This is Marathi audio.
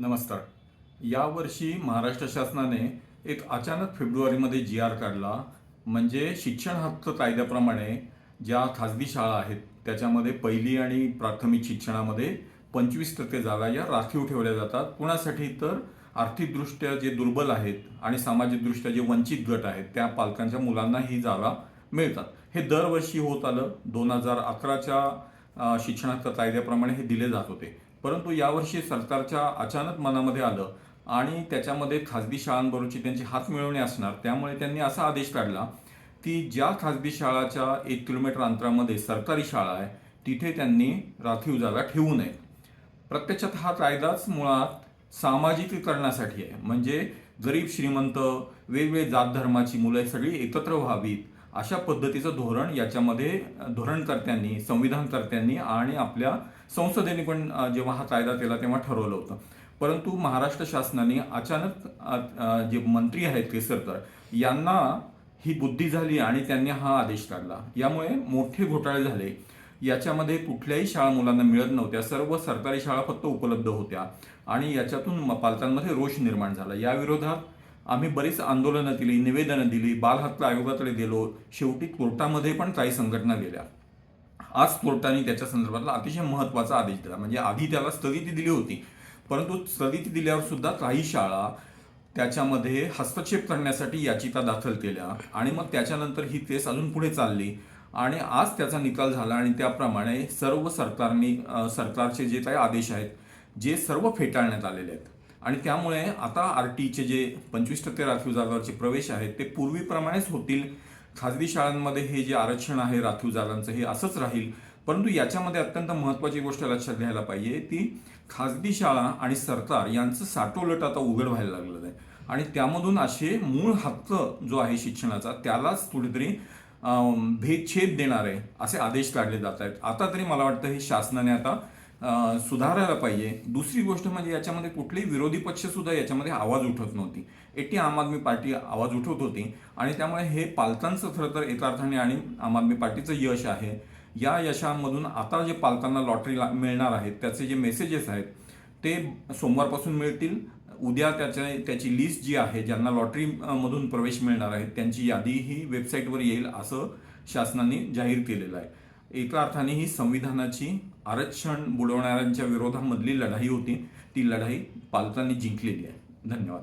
नमस्कार. यावर्षी महाराष्ट्र शासनाने एक अचानक फेब्रुवारीमध्ये जी आर काढला. म्हणजे शिक्षण हक्क कायद्याप्रमाणे ज्या खाजगी शाळा आहेत त्याच्यामध्ये पहिली आणि प्राथमिक शिक्षणामध्ये पंचवीस टक्के जागा या राखीव ठेवल्या जातात. कुणासाठी तर आर्थिकदृष्ट्या जे दुर्बल आहेत आणि सामाजिकदृष्ट्या जे वंचित गट आहेत त्या पालकांच्या मुलांना ही जागा मिळतात. हे दरवर्षी होत आलं. दोन हजार अकराच्या अ, शिक्षण हक्क कायद्याप्रमाणे हे दिले जात होते. परंतु यावर्षी सरकारच्या अचानक मनामध्ये आलं आणि त्याच्यामध्ये खाजगी शाळांबरोबरची त्यांची हात मिळवणी असणार त्यामुळे त्यांनी असा आदेश काढला की ज्या खाजगी शाळाच्या एक किलोमीटर अंतरामध्ये सरकारी शाळा आहे तिथे त्यांनी राखीव जागा ठेवू नये. प्रत्यक्षात हा कायदाच मुळात सामाजिकीकरणासाठी आहे. म्हणजे गरीब श्रीमंत वेगवेगळे जात धर्माची मुलं सगळी एकत्र व्हावीत अशा पद्धतीचं धोरण याच्यामध्ये धोरणकर्त्यांनी संविधानकर्त्यांनी आणि आपल्या संसदेने पण जेव्हा हा कायदा केला तेव्हा ठरवलं होतं. परंतु महाराष्ट्र शासनाने अचानक जे मंत्री आहेत केसरकर यांना ही बुद्धी झाली आणि त्यांनी हा आदेश काढला. यामुळे मोठे घोटाळे झाले. याच्यामध्ये कुठल्याही शाळा मुलांना मिळत नव्हत्या. सर्व सरकारी शाळा फक्त उपलब्ध होत्या. आणि याच्यातून पालकांमध्ये रोष निर्माण झाला. याविरोधात आम्ही बरीच आंदोलनं दिली निवेदनं दिली बालहक्क आयोगाकडे गेलो शेवटी कोर्टामध्ये पण काही संघटना गेल्या. आज कोर्टाने त्याच्या संदर्भातला अतिशय महत्त्वाचा आदेश दिला. म्हणजे आधी त्याला स्थगिती दिली होती. परंतु स्थगिती दिल्यावर सुद्धा काही शाळा त्याच्यामध्ये हस्तक्षेप करण्यासाठी याचिका दाखल केल्या आणि मग त्याच्यानंतर ही केस अजून पुढे चालली आणि आज त्याचा निकाल झाला आणि त्याप्रमाणे सर्व सरकारने सरकारचे जे काही आदेश आहेत जे सर्व फेटाळण्यात आलेले आहेत आणि त्यामुळे आता आर टीचे जे पंचवीस टक्के राखीव जागांचे प्रवेश आहेत ते पूर्वीप्रमाणेच होतील. खाजगी शाळांमध्ये हे जे आरक्षण आहे राखीव जागांचं हे असंच राहील. परंतु याच्यामध्ये अत्यंत महत्त्वाची गोष्ट लक्षात घ्यायला पाहिजे ती खाजगी शाळा आणि सरकार यांचं साठोलट आता उघड व्हायला लागलेलं आहे. आणि त्यामधून असे मूळ हक्क जो आहे शिक्षणाचा त्यालाच कुठेतरी अं, भेदछेद देणारे असे आदेश काढले जात आहेत. आता तरी मला वाटतं हे शासनाने आता सुधारायला पाहिजे. दुसरी गोष्ट म्हणजे याच्यामध्ये कुठलेही विरोधी पक्ष सुद्धा याच्यामध्ये आवाज उठवत नव्हती. एटी आम आदमी पार्टी आवाज उठवत होती आणि त्यामुळे हे पालकांचं खरं तर एका अर्थाने आणि आम आदमी पार्टीचं यश आहे. या यशामधून आता जे पालकांना लॉटरी ला- मिळणार आहेत त्याचे जे मेसेजेस आहेत ते सोमवारपासून मिळतील. उद्या त्याच्या त्याची लिस्ट जी आहे ज्यांना लॉटरी मधून प्रवेश मिळणार आहे त्यांची यादी ही वेबसाईटवर येईल असं शासनाने जाहीर केलेलं आहे. एका अर्थाने ही संविधानाची आरक्षण बुडवणाऱ्यांच्या विरोधामधली लढाई होती. ती लढाई पालकांनी जिंकलेली आहे. धन्यवाद.